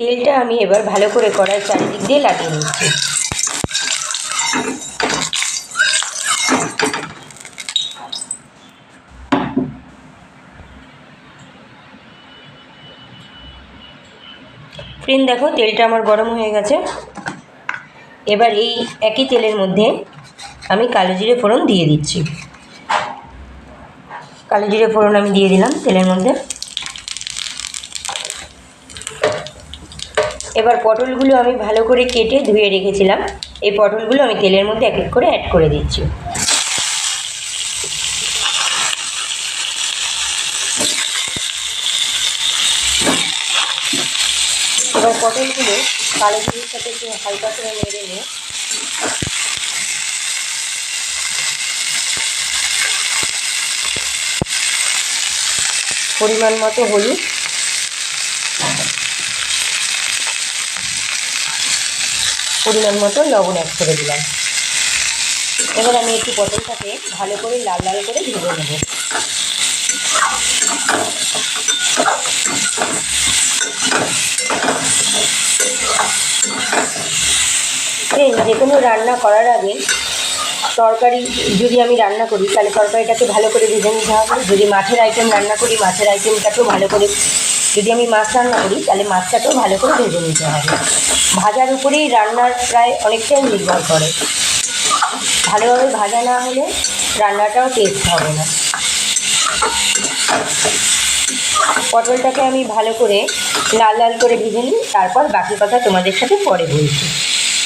তেলটা আমি এবার ভালো করে কড়াই চারিদিক দিয়ে লাগিয়ে নিচ্ছি। ফ্রেন্ড দেখো, তেলটা আমার গরম হয়ে গেছে। এবার এই একই তেলের মধ্যে আমি কালো জিরে ফোড়ন দিয়ে দিচ্ছি। কালো জিরে ফোড়ন আমি দিয়ে দিলাম তেলের মধ্যে। এবার পটলগুলো আমি ভালো করে কেটে ধুয়ে রেখেছিলাম। এই পটলগুলো আমি তেলের মধ্যে এক এক করে অ্যাড করে দিচ্ছি। এবার পটলগুলো কালো জিরের সাথে একটু হালকা করে নেড়ে নিয়ে পরিমাণ মতো হলুদ পরিমাণ মতো লবণ অ্যাড করে দিলাম। এবার আমি একটু পটলটাকে ভালো করে লাল লাল করে ভেজে নেব। যে কোনো রান্না করার আগে তরকারি যদি আমি রান্না করি, তাহলে তরকারিটাকে ভালো করে ভেজে নিতে হবে। যদি মাছের আইটেম রান্না করি, মাছের আইটেমটাকেও ভালো করে যদি আমি মাছ রান্না করি, তাহলে মাছটাকেও ভালো করে ভেজে নিতে হবে। ভাজার উপরেই রান্নার প্রায় অনেকটাই নির্ভর করে। ভালোভাবে ভাজা না হলে রান্নাটাও টেস্ট হবে না। পটলটাকে আমি ভালো করে লাল লাল করে ভেজে নিই, তারপর বাকি কথা তোমাদের সাথে পরে বলছি।